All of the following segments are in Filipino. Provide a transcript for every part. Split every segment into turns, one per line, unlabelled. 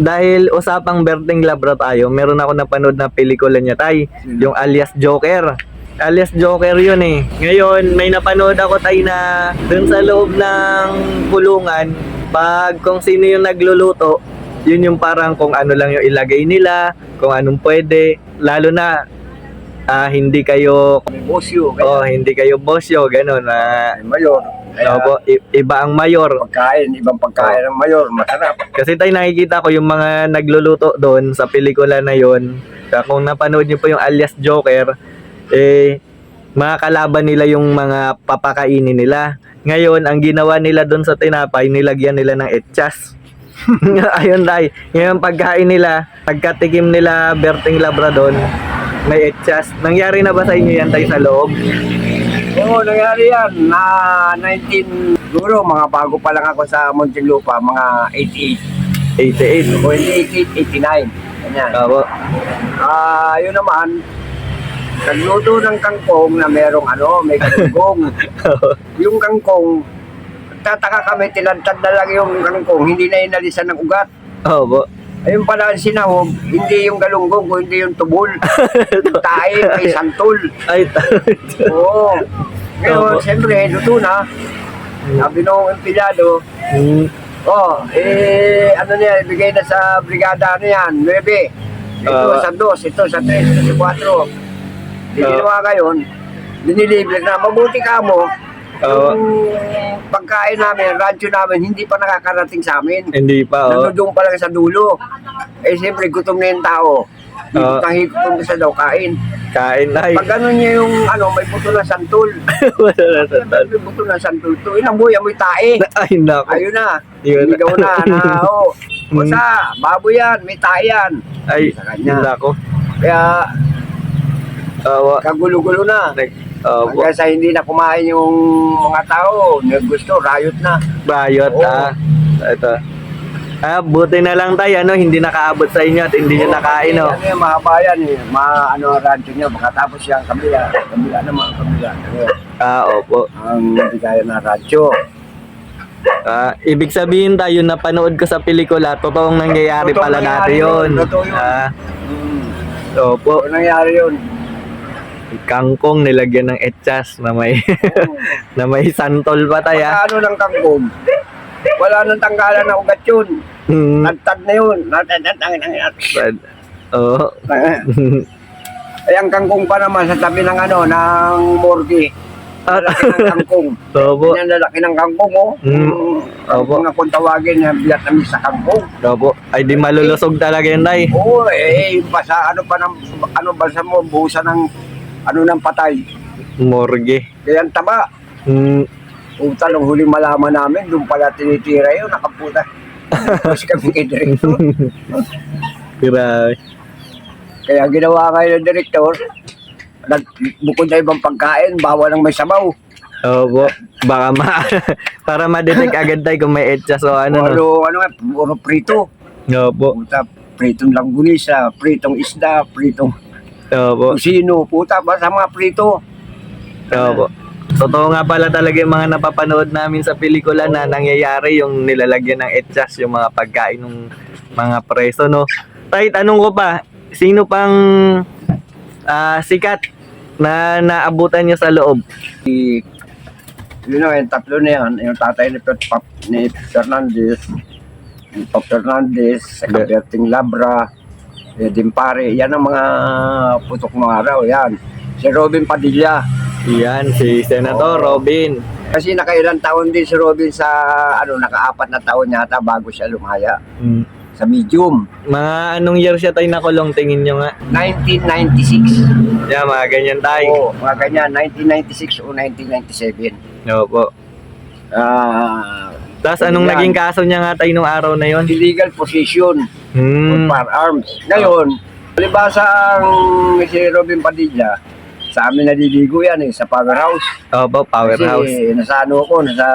Dahil usapang Berting Labra tayo, meron ako napanood na pelikula niya tay, yung alias Joker. Alias Joker yun eh. Ngayon, may napanood ako tay na dun sa loob ng kulungan, pag kung sino yung nagluluto, yun yung parang kung ano lang yung ilagay nila, kung anong pwede. Lalo na, ah, hindi kayo,
bosyo, kaya
oh, hindi kayo bosyo, ganun. na
may mayor. Kaya
Opo, i- iba ang mayor.
pagkain, ibang pagkain ng mayor, masarap.
Kasi tayo nakikita ko yung mga nagluluto doon sa pelikula na yon. Kaya kung napanood niyo po yung alias Joker, eh, mga kalaban nila yung mga papakainin nila. Ngayon, ang ginawa nila doon sa tinapay, nilagyan nila ng etchas. Ayun tay. Ngayon pagkain nila, pagkatikim nila Berting Labrador, may etchas. Nangyari na ba sa inyo yan tayo sa loob?
Oo, nangyari yan na 19, siguro mga bago pa lang ako sa Muntinlupa, mga 88.
88.
O hindi 88, 89. Ganyan.
Opo.
Ah, yun naman, nagluto ng kangkong na merong ano, may kangkong. yung kangkong, tataka kami, tinantad na lang yung kangkong, hindi na inalisan ng ugat.
Opo.
Ayun pala ang sinahog, hindi yung galunggong, kundi yung tubol. yung tae, may santol.
Ay,
Oo. Ngayon,
Opo.
siyempre, luto na. Sabi nung empleyado,
Mm,
oh, eh, ano niya, ibigay na sa brigada, ano yan, 9. Ito
Ah.
sa 2, ito sa 3, ito sa 4. Hindi
Ah.
ginawa ngayon, dinilibre na, mabuti ka mo,
Oo.
yung pagkain namin, rancho namin, hindi pa nakakarating sa amin.
hindi pa, oh.
Nandun pa lang sa dulo. Eh, siyempre, gutom na yung tao.
Oo.
Higit na higit kung sa daw kain.
Kain na.
Pag ano niya yung, ano, may buto na santol.
Wala na sa tal.
May buto na santol to. Inamoy, amoy tae.
Ay, nako.
Ayun na.
Yun.
Ligaw na, na, oh.
Mm.
Basta, baboy yan, may tae yan.
Ay,
Sa kanya.
nako.
Kaya,
Awa.
kagulo-gulo na.
Nag, opo.
Hanggang sa hindi na kumain yung mga tao, gusto, riot na.
Bayot,
Oo.
ah. Ito. Ah, buti na lang tayo, ano, hindi nakaabot sa inyo at hindi nyo nakain, oh.
Ano yung mahaba yan, eh. Ma, ano radyo niya, baka tapos yung kabila. Kabila naman, kabila. Ano,
Ah, opo.
ang kaya na radyo.
Ah, ibig sabihin tayo, napanood ko sa pelikula, totoong nangyayari
Totoong
pala dati
nangyari
yun.
yun, totoo yun.
Ah,
Hmm.
opo.
Ano nangyari yun?
Kangkong nilagyan ng etchas na may na may santol pa tayo. ah.
Pagka ano ng kangkong, wala nang tanggalan ng ugat yun.
Hmm.
Nagtag na yun. Nagtag
Oo.
Eh, ang kangkong pa naman sa tabi ng ano, ng morgue. Lalaki ng kangkong.
Opo.
Yan lalaki ng kangkong, oh.
Mm.
Opo. Kung tawagin, yung Vietnamese sa kangkong.
Opo. Ay di malulusog talaga yun, tay.
Oo, eh, basa, ano pa ng, ano, basa mo, buhusan ng, ano ng patay.
Morgue.
Kaya ang taba.
Hmm.
Puta, nung huling malaman namin, doon pala tinitira yun, nakaputa. Tapos kami kay director.
Grabe.
Kaya ginawa kayo ng director, nag, bukod na ibang pagkain, bawal ang may sabaw.
Opo. Baka ma... para ma-detect agad tayo kung may etchas o ano,
Ano,
no?
ano, nga, puro prito.
Opo.
Puta, pritong langgunisa, pritong isda, pritong
Opo.
kusino. Puta, basta mga prito.
Opo. Totoo nga pala talaga yung mga napapanood namin sa pelikula na nangyayari yung nilalagyan ng etchas, yung mga pagkain ng mga preso, no? Tay, tanong ko pa, sino pang ah, sikat na naabutan nyo sa loob?
Yun na, yung tatlo na yan. Yung tatay ni, Pap, ni Fernandez, ni Pap Fernandez, sa
Be-
Berting Labra, eh, Dimpare. Yan ang mga putok ng araw. Yan. Si Robin Padilla.
Yan, si Senator. Robin.
Kasi nakailang taon din si Robin sa, ano, nakaapat na taon yata bago siya lumaya
Mm.
sa medium.
Mga anong year siya tayo nakulong, tingin nyo nga?
1996.
Yan, mga ganyan tayo.
Oo, mga ganyan, 1996 o 1997.
Opo.
Ah,
Tapos anong
Yan.
naging kaso niya nga tayo nung araw na yon?
illegal possession of
Hmm.
firearms. Ngayon, palibasa ang si Robin Padilla, sa amin naliligo yan eh, sa powerhouse.
Opo, powerhouse.
Kasi nasa ano ako, nasa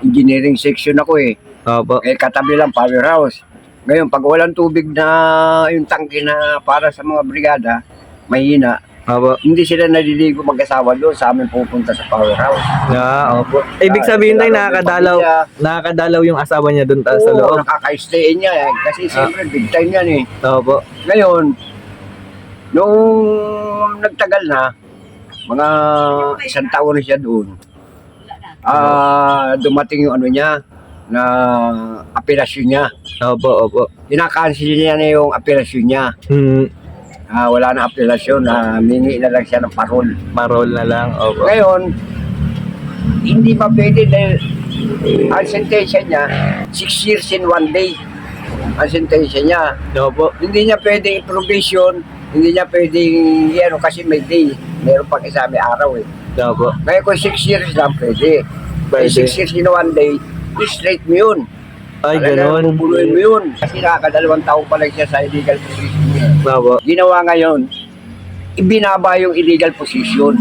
engineering section ako eh.
Opo.
Eh katabi lang powerhouse. Ngayon, pag walang tubig na yung tangke na para sa mga brigada, mahina.
Opo.
Hindi sila naliligo mag-asawa doon sa amin pupunta sa powerhouse.
Ah, opo. Ibig sabihin tayo nakakadalaw, nakakadalaw yung asawa niya doon ta- sa
Oo,
loob.
nakaka-stay niya eh. Kasi siyempre big time yan eh.
Opo.
Ngayon, nung nagtagal na, mga isang taon na siya doon, ah dumating yung ano niya, na apelasyon niya.
Opo, opo.
Kinakancel niya na yung apelasyon niya.
Hmm,
Ah, wala na apelasyon, na mingi na lang siya ng parol.
parol na lang. Opo.
Ngayon, hindi pa pwede dahil ang sentensya niya, 6 years in one day. Ang sentensya niya.
Opo.
Hindi niya pwedeng provision, hindi niya pwedeng, ano, kasi may day. Meron pang isa, may araw eh.
Opo.
Ngayon kung 6 years lang pwede.
Pwede.
6 years in one day, straight mo yun.
Ay,
Talagang
ganun.
bubuluin mo yun. Kasi nakakadalawang taon pa lang siya sa illegal position niya.
Opo.
Ginawa ngayon, ibinaba yung illegal position.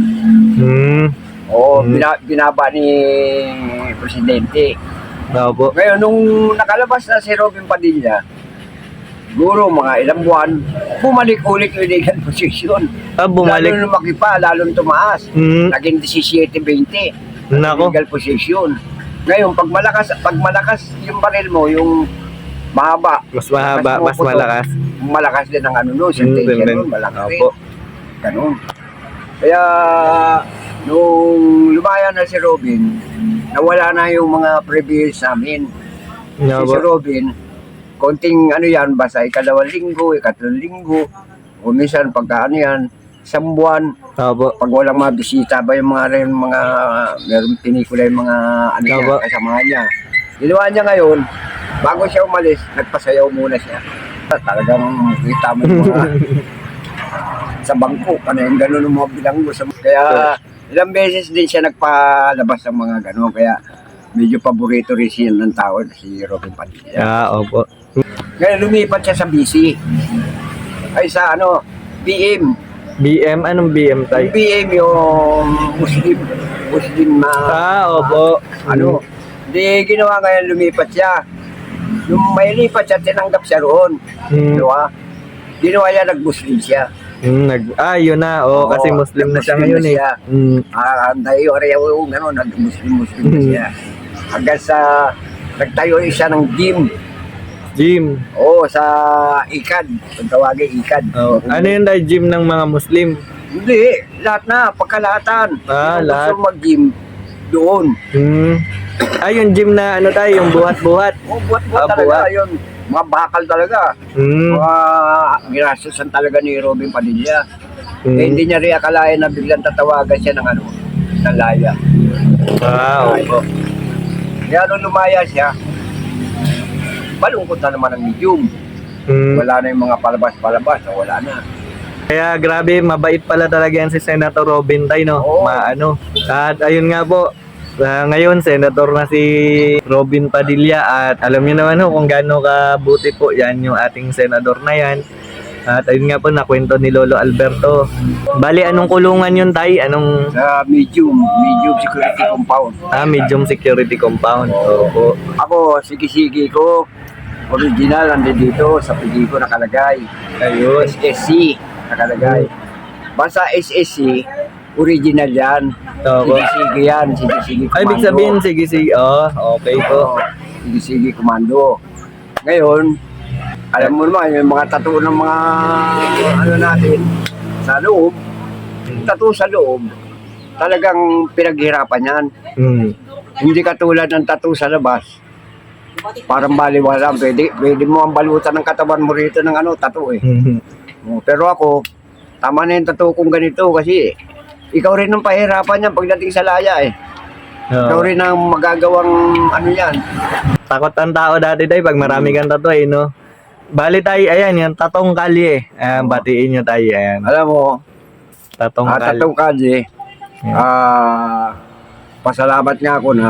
Hmm.
Oo,
Hmm.
bina- binaba ni Presidente.
Opo.
Ngayon, nung nakalabas na si Robin Padilla, siguro mga ilang buwan, bumalik ulit yung illegal position.
Ah, bumalik.
Lalo lumaki pa, lalong tumaas.
Hmm.
Naging 17-20.
Nako.
Illegal position. Ngayon, pag malakas, pag malakas yung baril mo, yung mahaba,
Mas mahaba, mas
pumuputok,
malakas.
malakas din ang ano no,
Hmm,
sentensya
din-
nun, malakas rin.
Opo.
Ganun. Kaya, nung lumaya na si Robin, nawala na yung mga previous namin. Kasi si
Opo.
Robin, konting ano yan, basta ikalawang linggo, ikatlong linggo, o minsan pagka ano yan, isang buwan,
Opo.
pag walang mga bisita ba yung mga rin, mga, meron pinikula yung mga ano
Tama.
niya, kasama niya. Ginawa niya ngayon, bago siya umalis, nagpasayaw muna siya. Talagang kita mo yung mga sa bangko, ano yung gano'n ng mga bilanggo. Sa, kaya ilang beses din siya nagpalabas ng mga gano'n. Kaya medyo paborito rin siya ng tao, si Robin Padilla.
Ah, opo.
Ngayon lumipat siya sa BC. Ay sa ano, BM.
BM, anong BM
Yung
tayo?
BM yung Muslim. Muslim na
Ah, opo.
ano. Di ginawa ngayon lumipat siya. Nung may lipat siya, tinanggap siya roon.
Hmm.
Diba? Ginawa niya, nag-Muslim siya.
Hmm, nag, ah, yun na. Oo,
Oo,
kasi Muslim na siya ngayon eh.
siya.
Hmm.
Ah, tayo rin yung ano, nag-Muslim-Muslim na
Mhm.
siya. Hanggang sa nagtayo siya ng gym.
Gym.
Oo, sa ICAD. Kung tawagin ICAD.
Oh. Ano yun tayo gym ng mga Muslim?
Hindi, lahat na, pagkalahatan.
Ah,
Sino
lahat.
gusto mag-gym, doon.
Hmm. Ah, yung gym na ano tayo, yung buhat-buhat.
Oh, buat-buat
Ah,
talaga
buhat.
yun. Mga bakal talaga.
Hmm.
Mga ginastusan talaga ni Robin Padilla.
Hmm.
Eh, hindi niya rin akalain na biglang tatawagan siya ng ano, ng laya.
Ah, opo.
Kaya nung lumaya siya, malungkot na naman ang medium.
Hmm.
Wala na yung mga palabas-palabas, wala na.
Kaya grabe, mabait pala talaga yan si Senator Robin Tay, no?
Oo.
Maano. At ayun nga po, ah, ngayon, Senator na si Robin Padilla at alam niyo naman ho kung gaano kabuti po yan yung ating Senador na yan. At ayun nga po, nakwento ni Lolo Alberto. Bali, anong kulungan yun, Tay? Anong
Sa medium, medium security compound.
ah, medium security compound? Opo.
Ako, sige-sige ko, original, nandito dito, sa pigi ko nakalagay.
Ayun.
SSC, nakalagay. Basta SSC, original yan.
Opo.
Sige-sige yan, sige-sige.
Ay, ibig sabihin, sige, sige. Oh, okay po.
Sige-sige komando. Ngayon, alam mo naman, yung mga tattoo ng mga ano natin, sa loob, tattoo sa loob, talagang pinaghirapan yan.
Hmm.
Hindi katulad ng tattoo sa labas. Parang baliwala, pwede, pwede mo ang balutan ng katawan mo rito ng ano, tattoo eh.
Hmm.
Oh, Pero ako, tama na yung tattoo kong ganito kasi ikaw rin ang pahirapan yan pagdating sa laya eh. Ikaw
Oh.
rin ang magagawang ano yan.
Takot ang tao dati tayo pag marami kang tattoo eh, no? Bali tayo, ayan, yung tatong kalye. Ayan, batiin nyo tayo, ayan.
Alam mo,
Tatong
at
kalye.
tatong kalye,
Yeah.
ah, pasalamat nga ako na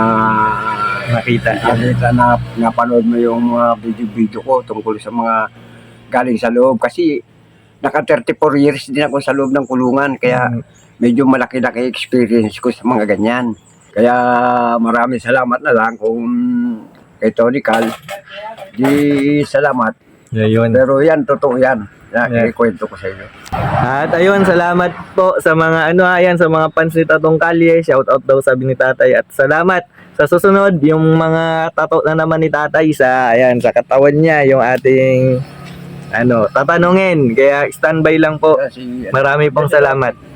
Nakita.
nakita na napanood mo yung mga video-video ko tungkol sa mga galing sa loob kasi naka 34 years din ako sa loob ng kulungan kaya
Mm.
medyo malaki-laki experience ko sa mga ganyan. Kaya maraming salamat na lang kung kay Tony Cal. Di salamat.
Ayun.
Pero yan, totoo yan. Na,
Yeah.
Ikwento ko sa inyo.
At ayun, salamat po sa mga ano ayan, sa mga fans ni Tatong Kalye. Shout out daw sabi ni Tatay. At salamat sa susunod, yung mga tato na naman ni Tatay sa ayan, sa katawan niya, yung ating ano, tatanungin. Kaya standby lang po. Marami pong salamat.